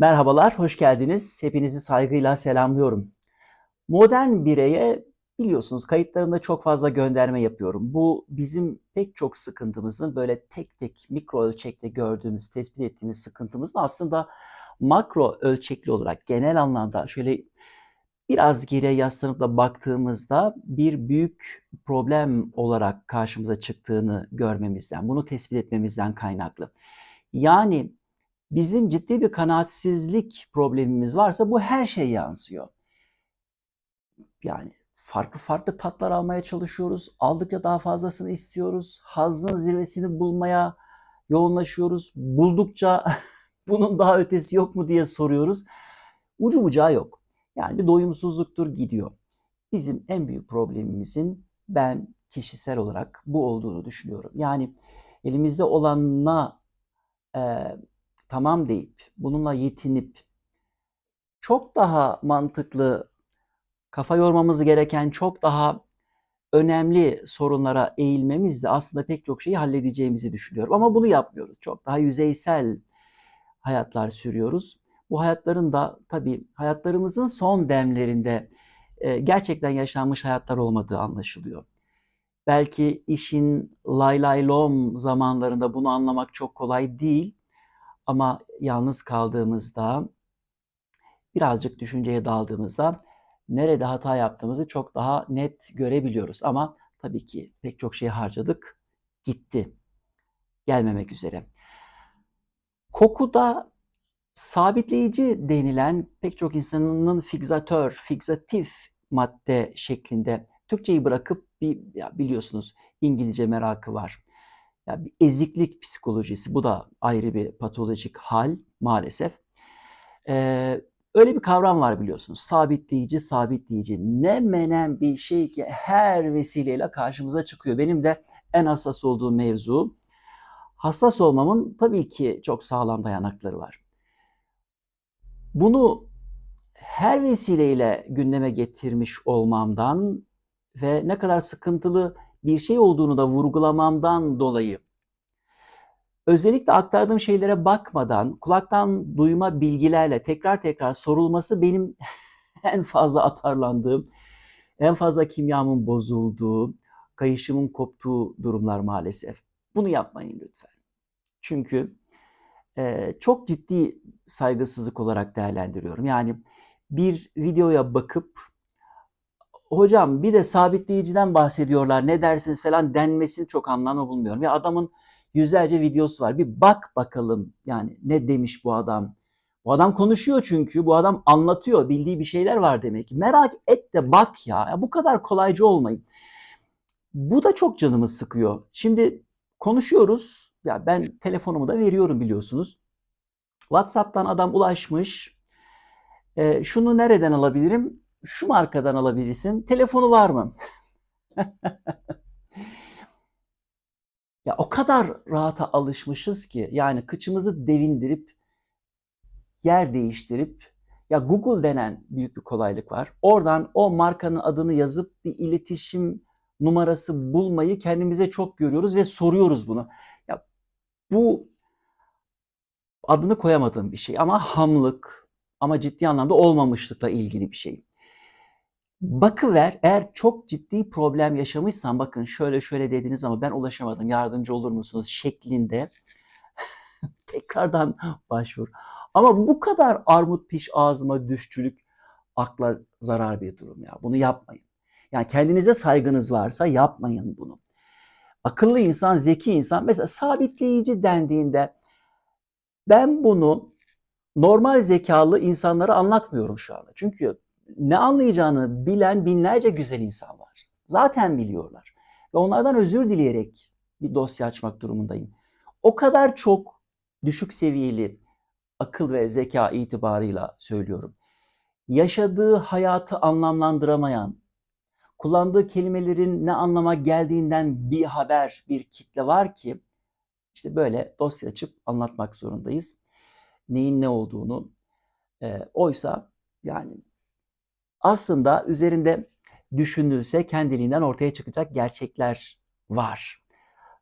Merhabalar, hoş geldiniz. Hepinizi saygıyla selamlıyorum. Modern bireye biliyorsunuz kayıtlarımda çok fazla gönderme yapıyorum. Bu bizim pek çok sıkıntımızın böyle tek tek mikro ölçekte gördüğümüz, tespit ettiğimiz sıkıntımızın aslında makro ölçekli olarak genel anlamda şöyle biraz geriye yaslanıp da baktığımızda bir büyük problem olarak karşımıza çıktığını görmemizden, bunu tespit etmemizden kaynaklı. Yani bizim ciddi bir kanaatsizlik problemimiz varsa bu her şeye yansıyor. Yani farklı farklı tatlar almaya çalışıyoruz. Aldıkça daha fazlasını istiyoruz. Hazzın zirvesini bulmaya yoğunlaşıyoruz. Buldukça bunun daha ötesi yok mu diye soruyoruz. Ucu bucağı yok. Yani bir doyumsuzluktur gidiyor. Bizim en büyük problemimizin ben kişisel olarak bu olduğunu düşünüyorum. Yani elimizde olanla e, tamam deyip bununla yetinip çok daha mantıklı kafa yormamız gereken çok daha önemli sorunlara eğilmemizle aslında pek çok şeyi halledeceğimizi düşünüyorum. Ama bunu yapmıyoruz. Çok daha yüzeysel hayatlar sürüyoruz. Bu hayatların da tabii hayatlarımızın son demlerinde e, gerçekten yaşanmış hayatlar olmadığı anlaşılıyor. Belki işin lay lay lom zamanlarında bunu anlamak çok kolay değil. Ama yalnız kaldığımızda, birazcık düşünceye daldığımızda nerede hata yaptığımızı çok daha net görebiliyoruz. Ama tabii ki pek çok şey harcadık, gitti. Gelmemek üzere. Kokuda sabitleyici denilen pek çok insanın fixatör, fixatif madde şeklinde Türkçeyi bırakıp bir ya biliyorsunuz İngilizce merakı var. Ya bir eziklik psikolojisi bu da ayrı bir patolojik hal maalesef. Ee, öyle bir kavram var biliyorsunuz. Sabitleyici, sabitleyici. Ne menen bir şey ki her vesileyle karşımıza çıkıyor. Benim de en hassas olduğum mevzu. Hassas olmamın tabii ki çok sağlam dayanakları var. Bunu her vesileyle gündeme getirmiş olmamdan ve ne kadar sıkıntılı bir şey olduğunu da vurgulamamdan dolayı özellikle aktardığım şeylere bakmadan kulaktan duyma bilgilerle tekrar tekrar sorulması benim en fazla atarlandığım, en fazla kimyamın bozulduğu, kayışımın koptuğu durumlar maalesef. Bunu yapmayın lütfen. Çünkü e, çok ciddi saygısızlık olarak değerlendiriyorum. Yani bir videoya bakıp hocam bir de sabitleyiciden bahsediyorlar ne dersiniz falan denmesini çok anlamlı bulmuyorum. Ya adamın yüzlerce videosu var. Bir bak bakalım yani ne demiş bu adam. Bu adam konuşuyor çünkü bu adam anlatıyor. Bildiği bir şeyler var demek ki. Merak et de bak ya. ya bu kadar kolaycı olmayın. Bu da çok canımı sıkıyor. Şimdi konuşuyoruz. Ya ben telefonumu da veriyorum biliyorsunuz. WhatsApp'tan adam ulaşmış. E, şunu nereden alabilirim? Şu markadan alabilirsin. Telefonu var mı? ya o kadar rahata alışmışız ki yani kıçımızı devindirip yer değiştirip ya Google denen büyük bir kolaylık var. Oradan o markanın adını yazıp bir iletişim numarası bulmayı kendimize çok görüyoruz ve soruyoruz bunu. Ya bu adını koyamadığım bir şey ama hamlık ama ciddi anlamda olmamışlıkla ilgili bir şey. Bakıver eğer çok ciddi problem yaşamışsan bakın şöyle şöyle dediniz ama ben ulaşamadım yardımcı olur musunuz şeklinde tekrardan başvur. Ama bu kadar armut piş ağzıma düşçülük akla zarar bir durum ya. Bunu yapmayın. Yani kendinize saygınız varsa yapmayın bunu. Akıllı insan, zeki insan mesela sabitleyici dendiğinde ben bunu normal zekalı insanlara anlatmıyorum şu anda. Çünkü ne anlayacağını bilen binlerce güzel insan var. Zaten biliyorlar. Ve onlardan özür dileyerek bir dosya açmak durumundayım. O kadar çok düşük seviyeli akıl ve zeka itibarıyla söylüyorum. Yaşadığı hayatı anlamlandıramayan, kullandığı kelimelerin ne anlama geldiğinden bir haber, bir kitle var ki işte böyle dosya açıp anlatmak zorundayız. Neyin ne olduğunu. E, oysa yani aslında üzerinde düşünülse kendiliğinden ortaya çıkacak gerçekler var.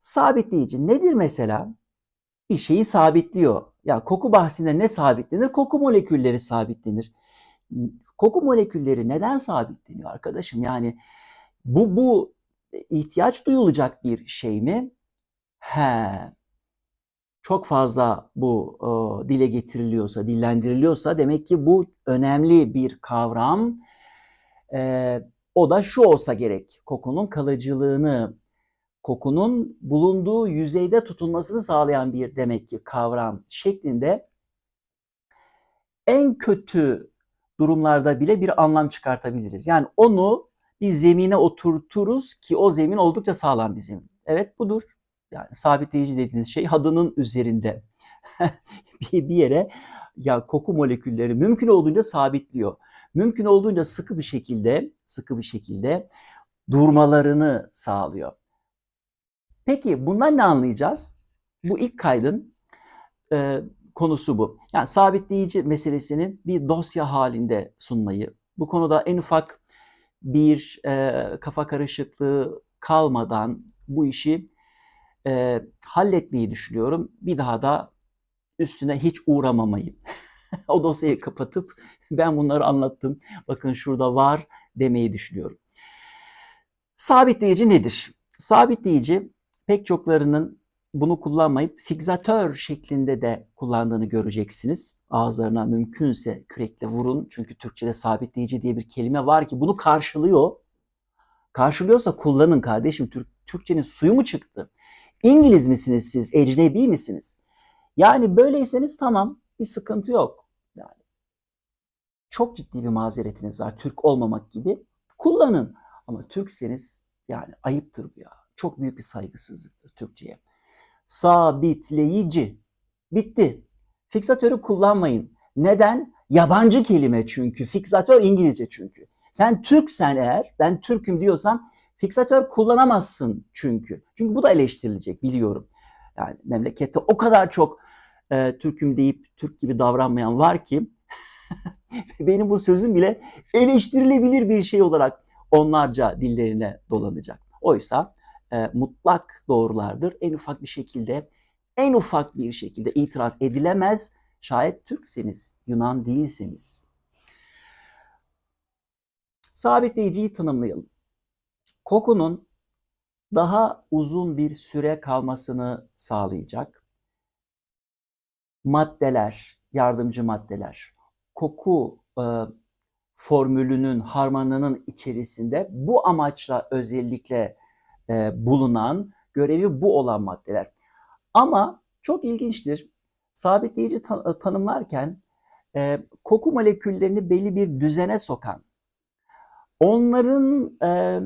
Sabitleyici nedir mesela? Bir şeyi sabitliyor. Ya koku bahsinde ne sabitlenir? Koku molekülleri sabitlenir. Koku molekülleri neden sabitleniyor arkadaşım? Yani bu bu ihtiyaç duyulacak bir şey mi? He. Çok fazla bu e, dile getiriliyorsa, dillendiriliyorsa demek ki bu önemli bir kavram. E, o da şu olsa gerek. Kokunun kalıcılığını, kokunun bulunduğu yüzeyde tutulmasını sağlayan bir demek ki kavram şeklinde en kötü durumlarda bile bir anlam çıkartabiliriz. Yani onu bir zemine oturturuz ki o zemin oldukça sağlam bir zemin. Evet budur. Yani sabitleyici dediğiniz şey hadının üzerinde bir, bir yere ya koku molekülleri mümkün olduğunca sabitliyor. Mümkün olduğunca sıkı bir şekilde, sıkı bir şekilde durmalarını sağlıyor. Peki bundan ne anlayacağız? Bu ilk kaydın e, konusu bu. Yani sabitleyici meselesini bir dosya halinde sunmayı, bu konuda en ufak bir e, kafa karışıklığı kalmadan bu işi e, halletmeyi düşünüyorum. Bir daha da üstüne hiç uğramamayı. o dosyayı kapatıp ben bunları anlattım. Bakın şurada var demeyi düşünüyorum. Sabitleyici nedir? Sabitleyici pek çoklarının bunu kullanmayıp fixatör şeklinde de kullandığını göreceksiniz. Ağızlarına mümkünse kürekle vurun. Çünkü Türkçe'de sabitleyici diye bir kelime var ki bunu karşılıyor. Karşılıyorsa kullanın kardeşim. Türk, Türkçenin suyu mu çıktı? İngiliz misiniz siz? Ecnebi misiniz? Yani böyleyseniz tamam bir sıkıntı yok. Çok ciddi bir mazeretiniz var Türk olmamak gibi. Kullanın. Ama Türkseniz yani ayıptır bu ya. Çok büyük bir saygısızlıktır Türkçe'ye. Sabitleyici. Bitti. Fiksatörü kullanmayın. Neden? Yabancı kelime çünkü. Fiksatör İngilizce çünkü. Sen Türksen eğer, ben Türk'üm diyorsam fiksatör kullanamazsın çünkü. Çünkü bu da eleştirilecek biliyorum. Yani memlekette o kadar çok e, Türk'üm deyip Türk gibi davranmayan var ki benim bu sözüm bile eleştirilebilir bir şey olarak onlarca dillerine dolanacak. Oysa e, mutlak doğrulardır. En ufak bir şekilde, en ufak bir şekilde itiraz edilemez. Şayet Türkseniz, Yunan değilseniz. Sabitleyiciyi tanımlayalım. Kokunun daha uzun bir süre kalmasını sağlayacak maddeler, yardımcı maddeler, koku e, formülünün, harmanının içerisinde bu amaçla özellikle e, bulunan, görevi bu olan maddeler. Ama çok ilginçtir. Sabitleyici ta- tanımlarken e, koku moleküllerini belli bir düzene sokan, onların e,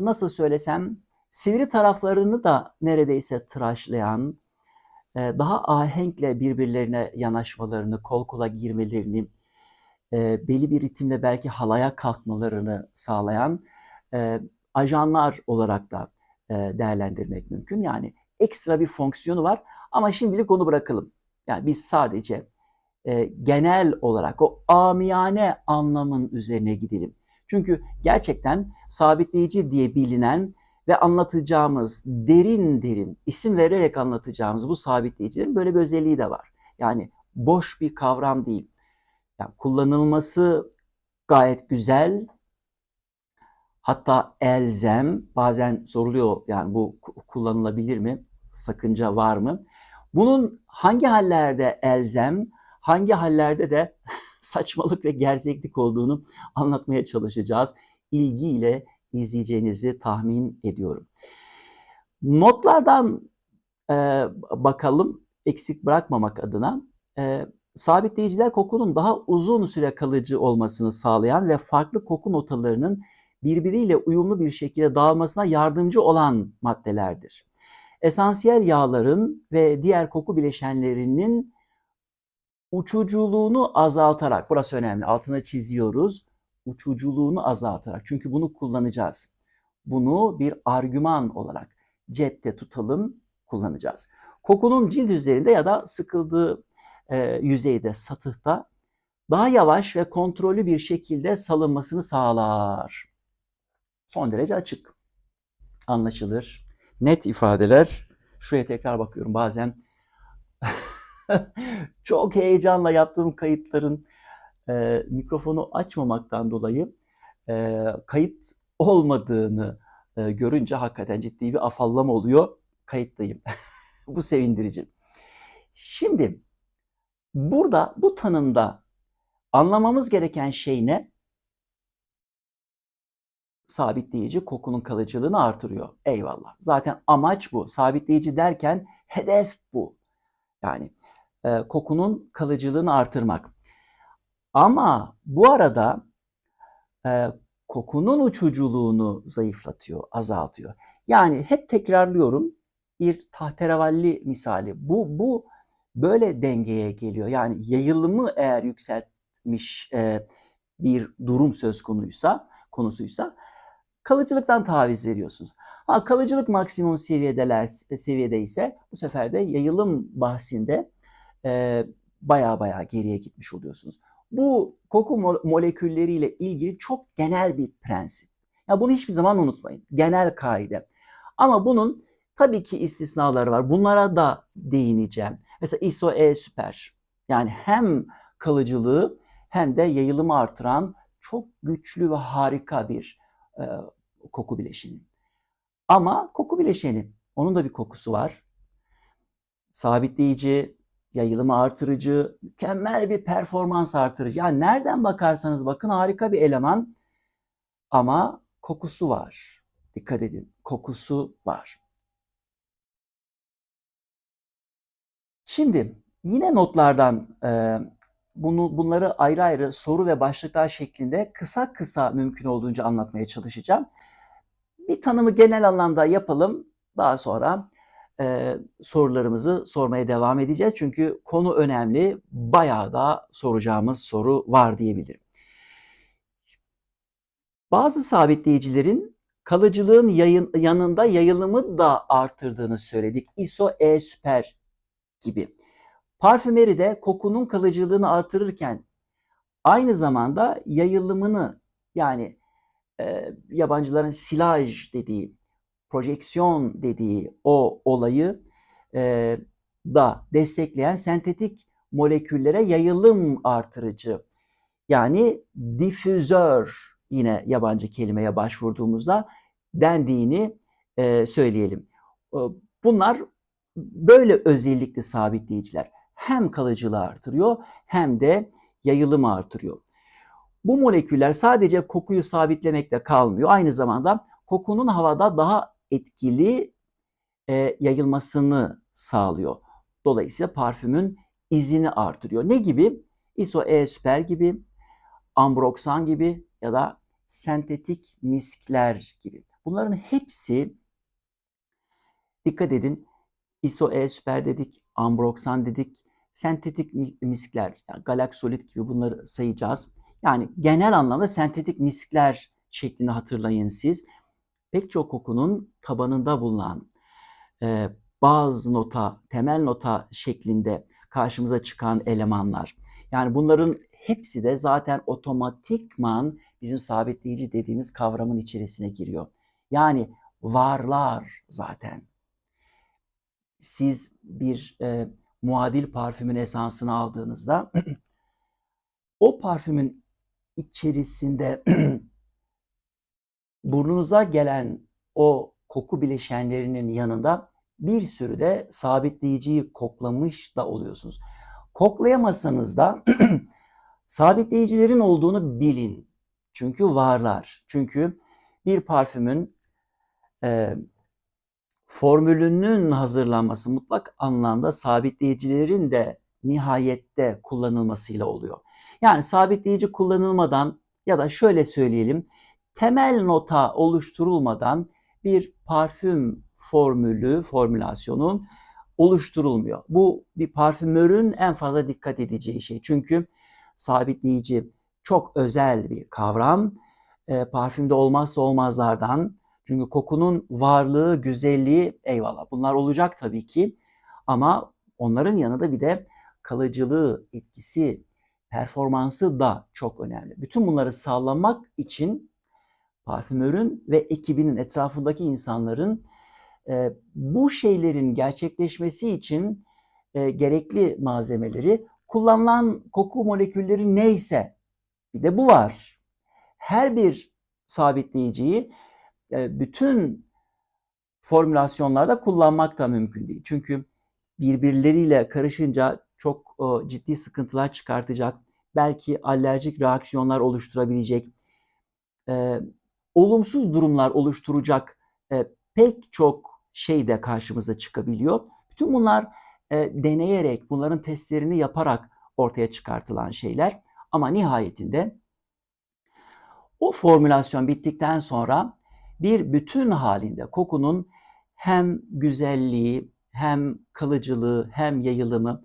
nasıl söylesem sivri taraflarını da neredeyse tıraşlayan, e, daha ahenkle birbirlerine yanaşmalarını, kol kola girmelerini, e, belli bir ritimle belki halaya kalkmalarını sağlayan e, ajanlar olarak da e, değerlendirmek mümkün. Yani ekstra bir fonksiyonu var ama şimdilik onu bırakalım. Yani biz sadece genel olarak o amiyane anlamın üzerine gidelim. Çünkü gerçekten sabitleyici diye bilinen ve anlatacağımız derin derin isim vererek anlatacağımız bu sabitleyicilerin böyle bir özelliği de var. Yani boş bir kavram değil. Yani kullanılması gayet güzel, Hatta elzem bazen soruluyor yani bu kullanılabilir mi? Sakınca var mı? Bunun hangi hallerde elzem, hangi hallerde de saçmalık ve gerçeklik olduğunu anlatmaya çalışacağız. İlgiyle izleyeceğinizi tahmin ediyorum. Notlardan e, bakalım eksik bırakmamak adına. E, sabitleyiciler kokunun daha uzun süre kalıcı olmasını sağlayan ve farklı koku notalarının birbiriyle uyumlu bir şekilde dağılmasına yardımcı olan maddelerdir. Esansiyel yağların ve diğer koku bileşenlerinin uçuculuğunu azaltarak, burası önemli, altına çiziyoruz, uçuculuğunu azaltarak. Çünkü bunu kullanacağız. Bunu bir argüman olarak cepte tutalım, kullanacağız. Kokunun cilt üzerinde ya da sıkıldığı e, yüzeyde, satıhta daha yavaş ve kontrollü bir şekilde salınmasını sağlar son derece açık. Anlaşılır. Net ifadeler. Şuraya tekrar bakıyorum bazen Çok heyecanla yaptığım kayıtların e, mikrofonu açmamaktan dolayı e, kayıt olmadığını e, görünce hakikaten ciddi bir afallama oluyor. Kayıttayım. bu sevindirici. Şimdi burada bu tanımda anlamamız gereken şey ne? Sabitleyici kokunun kalıcılığını artırıyor. Eyvallah. Zaten amaç bu. Sabitleyici derken hedef bu. Yani e, kokunun kalıcılığını artırmak. Ama bu arada e, kokunun uçuculuğunu zayıflatıyor, azaltıyor. Yani hep tekrarlıyorum bir tahterevalli misali. Bu bu böyle dengeye geliyor. Yani yayılımı eğer yükseltmiş e, bir durum söz konuysa, konusuysa kalıcılıktan taviz veriyorsunuz. Ha kalıcılık maksimum seviyedeler seviyede ise bu sefer de yayılım bahsinde e, baya baya geriye gitmiş oluyorsunuz. Bu koku molekülleriyle ilgili çok genel bir prensip. Ya bunu hiçbir zaman unutmayın. Genel kaide. Ama bunun tabii ki istisnaları var. Bunlara da değineceğim. Mesela ISO-E süper. Yani hem kalıcılığı hem de yayılımı artıran çok güçlü ve harika bir e, koku bileşeni. Ama koku bileşeni, onun da bir kokusu var. Sabitleyici, yayılımı artırıcı, mükemmel bir performans artırıcı. Yani nereden bakarsanız bakın harika bir eleman ama kokusu var. Dikkat edin, kokusu var. Şimdi yine notlardan e, bunu bunları ayrı ayrı soru ve başlıklar şeklinde kısa kısa mümkün olduğunca anlatmaya çalışacağım. Bir tanımı genel anlamda yapalım. Daha sonra e, sorularımızı sormaya devam edeceğiz. Çünkü konu önemli. Bayağı da soracağımız soru var diyebilirim. Bazı sabitleyicilerin kalıcılığın yayın, yanında yayılımı da artırdığını söyledik. ISO E süper gibi. Parfümeri de kokunun kalıcılığını artırırken aynı zamanda yayılımını yani e, yabancıların silaj dediği, projeksiyon dediği o olayı e, da destekleyen sentetik moleküllere yayılım artırıcı yani difüzör yine yabancı kelimeye başvurduğumuzda dendiğini e, söyleyelim. Bunlar böyle özellikli sabitleyiciler hem kalıcılığı artırıyor hem de yayılımı artırıyor. Bu moleküller sadece kokuyu sabitlemekle kalmıyor. Aynı zamanda kokunun havada daha etkili e, yayılmasını sağlıyor. Dolayısıyla parfümün izini artırıyor. Ne gibi? ISO E Super gibi, Ambroxan gibi ya da sentetik miskler gibi. Bunların hepsi dikkat edin ISO E Super dedik, Ambroxan dedik, sentetik miskler, yani Galaxolit gibi bunları sayacağız. Yani genel anlamda sentetik miskler şeklinde hatırlayın siz. Pek çok kokunun tabanında bulunan e, bazı nota, temel nota şeklinde karşımıza çıkan elemanlar. Yani bunların hepsi de zaten otomatikman bizim sabitleyici dediğimiz kavramın içerisine giriyor. Yani varlar zaten. Siz bir e, muadil parfümün esansını aldığınızda o parfümün içerisinde burnunuza gelen o koku bileşenlerinin yanında bir sürü de sabitleyiciyi koklamış da oluyorsunuz. Koklayamasanız da sabitleyicilerin olduğunu bilin. Çünkü varlar. Çünkü bir parfümün e, formülünün hazırlanması mutlak anlamda sabitleyicilerin de nihayette kullanılmasıyla oluyor. Yani sabitleyici kullanılmadan ya da şöyle söyleyelim temel nota oluşturulmadan bir parfüm formülü, formülasyonu oluşturulmuyor. Bu bir parfümörün en fazla dikkat edeceği şey. Çünkü sabitleyici çok özel bir kavram. E, parfümde olmazsa olmazlardan. Çünkü kokunun varlığı, güzelliği eyvallah bunlar olacak tabii ki. Ama onların yanında bir de kalıcılığı, etkisi, performansı da çok önemli. Bütün bunları sağlamak için parfümörün ve ekibinin etrafındaki insanların e, bu şeylerin gerçekleşmesi için e, gerekli malzemeleri, kullanılan koku molekülleri neyse bir de bu var. Her bir sabitleyiciyi e, bütün formülasyonlarda kullanmak da mümkün değil. Çünkü birbirleriyle karışınca çok e, ciddi sıkıntılar çıkartacak, belki alerjik reaksiyonlar oluşturabilecek, e, olumsuz durumlar oluşturacak e, pek çok şey de karşımıza çıkabiliyor. Bütün bunlar e, deneyerek, bunların testlerini yaparak ortaya çıkartılan şeyler. Ama nihayetinde o formülasyon bittikten sonra bir bütün halinde kokunun hem güzelliği, hem kalıcılığı, hem yayılımı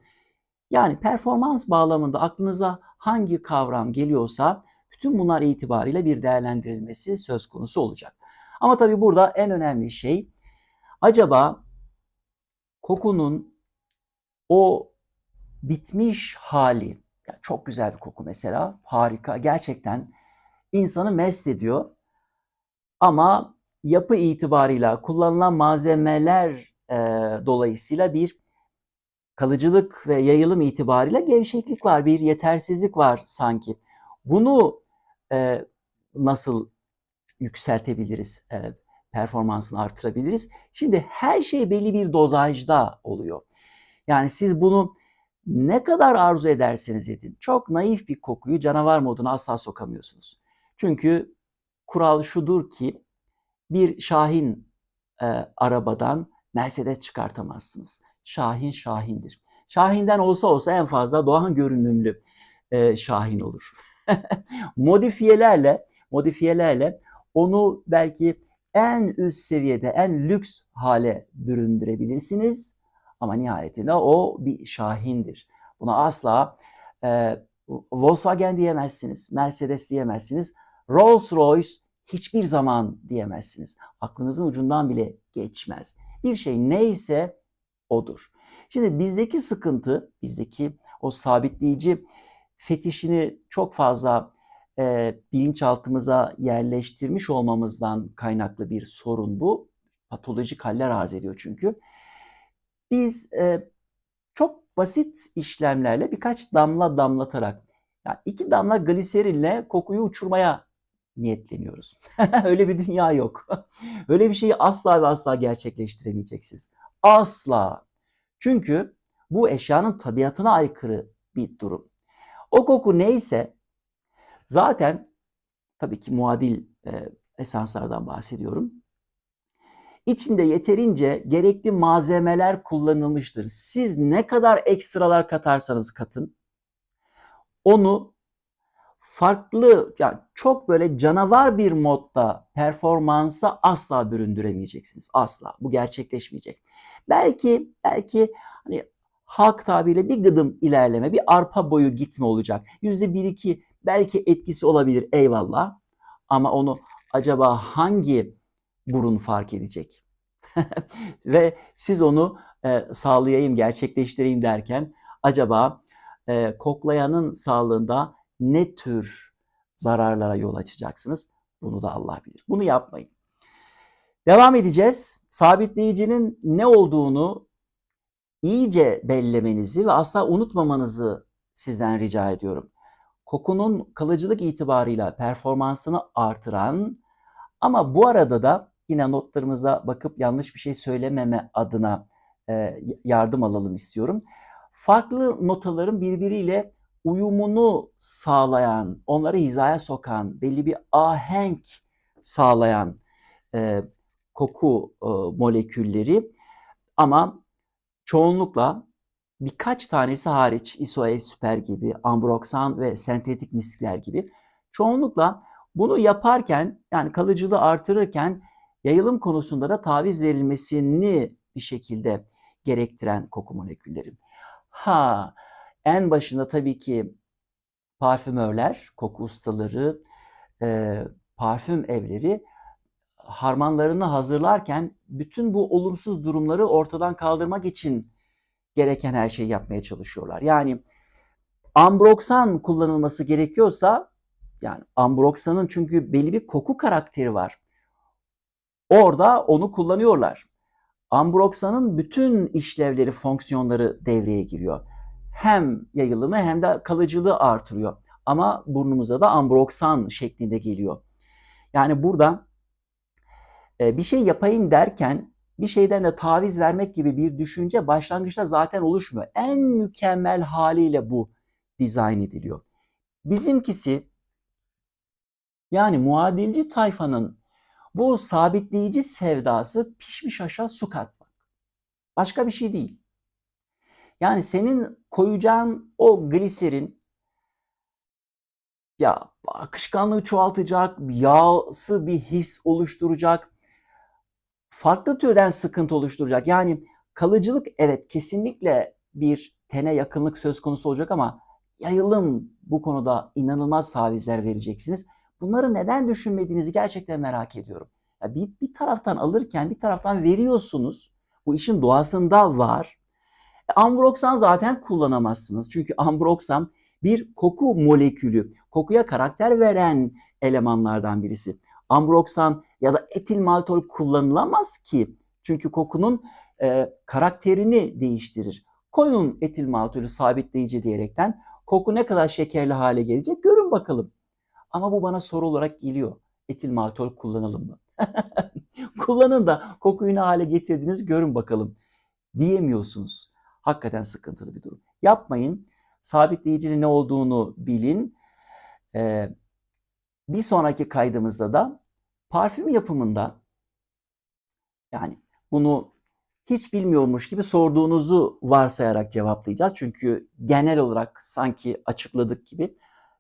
yani performans bağlamında aklınıza hangi kavram geliyorsa bütün bunlar itibariyle bir değerlendirilmesi söz konusu olacak. Ama tabii burada en önemli şey acaba kokunun o bitmiş hali, yani çok güzel bir koku mesela, harika, gerçekten insanı mest ediyor. Ama yapı itibarıyla kullanılan malzemeler e, dolayısıyla bir kalıcılık ve yayılım itibariyle gevşeklik var, bir yetersizlik var sanki. Bunu e, nasıl yükseltebiliriz, e, performansını artırabiliriz? Şimdi her şey belli bir dozajda oluyor. Yani siz bunu ne kadar arzu ederseniz edin, çok naif bir kokuyu canavar moduna asla sokamıyorsunuz. Çünkü kural şudur ki bir Şahin e, arabadan Mercedes çıkartamazsınız. Şahin Şahindir. Şahin'den olsa olsa en fazla Doğan görünümlü e, Şahin olur. modifiyelerle, modifiyelerle onu belki en üst seviyede, en lüks hale büründürebilirsiniz. Ama nihayetinde o bir Şahin'dir. Buna asla e, Volkswagen diyemezsiniz, Mercedes diyemezsiniz, Rolls Royce hiçbir zaman diyemezsiniz. Aklınızın ucundan bile geçmez. Bir şey neyse odur. Şimdi bizdeki sıkıntı, bizdeki o sabitleyici fetişini çok fazla e, bilinçaltımıza yerleştirmiş olmamızdan kaynaklı bir sorun bu. Patolojik haller arz ediyor çünkü. Biz e, çok basit işlemlerle birkaç damla damlatarak, yani iki damla gliserinle kokuyu uçurmaya niyetleniyoruz. Öyle bir dünya yok. Öyle bir şeyi asla ve asla gerçekleştiremeyeceksiniz. Asla. Çünkü bu eşyanın tabiatına aykırı bir durum. O koku neyse zaten tabii ki muadil e, esanslardan bahsediyorum. İçinde yeterince gerekli malzemeler kullanılmıştır. Siz ne kadar ekstralar katarsanız katın onu farklı yani çok böyle canavar bir modda performansa asla büründüremeyeceksiniz. Asla. Bu gerçekleşmeyecek. Belki belki hani halk tabiriyle bir gıdım ilerleme, bir arpa boyu gitme olacak. Yüzde bir iki belki etkisi olabilir eyvallah. Ama onu acaba hangi burun fark edecek? Ve siz onu e, sağlayayım, gerçekleştireyim derken acaba e, koklayanın sağlığında ne tür zararlara yol açacaksınız? Bunu da Allah bilir. Bunu yapmayın. Devam edeceğiz. Sabitleyicinin ne olduğunu iyice bellemenizi ve asla unutmamanızı sizden rica ediyorum. Kokunun kalıcılık itibarıyla performansını artıran ama bu arada da yine notlarımıza bakıp yanlış bir şey söylememe adına e, yardım alalım istiyorum. Farklı notaların birbiriyle uyumunu sağlayan, onları hizaya sokan, belli bir ahenk sağlayan e, koku e, molekülleri ama çoğunlukla birkaç tanesi hariç isoe süper gibi, ambroksan ve sentetik miskler gibi çoğunlukla bunu yaparken yani kalıcılığı artırırken yayılım konusunda da taviz verilmesini bir şekilde gerektiren koku molekülleri. Ha en başında tabii ki parfümörler, koku ustaları, e, parfüm evleri harmanlarını hazırlarken bütün bu olumsuz durumları ortadan kaldırmak için gereken her şeyi yapmaya çalışıyorlar. Yani ambroksan kullanılması gerekiyorsa yani ambroksanın çünkü belli bir koku karakteri var. Orada onu kullanıyorlar. Ambroksanın bütün işlevleri, fonksiyonları devreye giriyor. Hem yayılımı hem de kalıcılığı artırıyor. Ama burnumuza da ambroksan şeklinde geliyor. Yani burada bir şey yapayım derken bir şeyden de taviz vermek gibi bir düşünce başlangıçta zaten oluşmuyor. En mükemmel haliyle bu dizayn ediliyor. Bizimkisi yani muadilci tayfanın bu sabitleyici sevdası pişmiş aşağı su katmak. Başka bir şey değil. Yani senin koyacağın o gliserin ya akışkanlığı çoğaltacak, yağsı bir his oluşturacak, farklı türden sıkıntı oluşturacak. Yani kalıcılık evet kesinlikle bir tene yakınlık söz konusu olacak ama yayılım bu konuda inanılmaz tavizler vereceksiniz. Bunları neden düşünmediğinizi gerçekten merak ediyorum. Ya bir, bir taraftan alırken bir taraftan veriyorsunuz. Bu işin doğasında var. E, Ambroksan zaten kullanamazsınız. Çünkü ambroksan bir koku molekülü, kokuya karakter veren elemanlardan birisi. Ambroksan ya da etil maltol kullanılamaz ki. Çünkü kokunun e, karakterini değiştirir. Koyun etil maltolü sabitleyici diyerekten koku ne kadar şekerli hale gelecek görün bakalım. Ama bu bana soru olarak geliyor. Etil maltol kullanalım mı? Kullanın da kokuyu ne hale getirdiniz görün bakalım. Diyemiyorsunuz. Hakikaten sıkıntılı bir durum. Yapmayın. Sabitleyicinin ne olduğunu bilin. Ee, bir sonraki kaydımızda da parfüm yapımında yani bunu hiç bilmiyormuş gibi sorduğunuzu varsayarak cevaplayacağız. Çünkü genel olarak sanki açıkladık gibi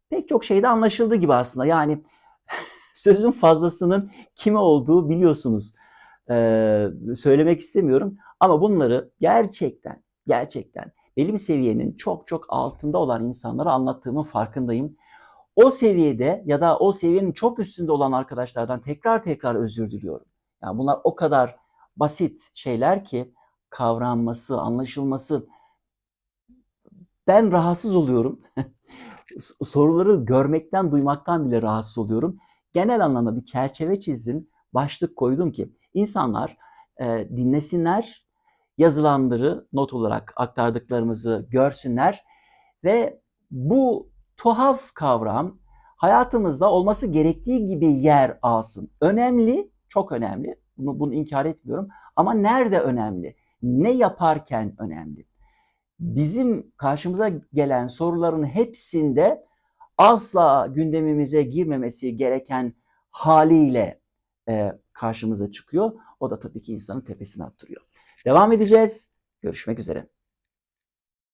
pek çok şeyde anlaşıldı gibi aslında. Yani sözün fazlasının kime olduğu biliyorsunuz. Ee, söylemek istemiyorum ama bunları gerçekten gerçekten belli bir seviyenin çok çok altında olan insanlara anlattığımın farkındayım. O seviyede ya da o seviyenin çok üstünde olan arkadaşlardan tekrar tekrar özür diliyorum. Yani bunlar o kadar basit şeyler ki kavranması, anlaşılması ben rahatsız oluyorum. Soruları görmekten, duymaktan bile rahatsız oluyorum. Genel anlamda bir çerçeve çizdim, başlık koydum ki insanlar e, dinlesinler, yazılanları not olarak aktardıklarımızı görsünler ve bu tuhaf kavram hayatımızda olması gerektiği gibi yer alsın. Önemli, çok önemli. Bunu, bunu inkar etmiyorum. Ama nerede önemli? Ne yaparken önemli? Bizim karşımıza gelen soruların hepsinde asla gündemimize girmemesi gereken haliyle e, karşımıza çıkıyor. O da tabii ki insanın tepesine attırıyor. Devam edeceğiz. Görüşmek üzere.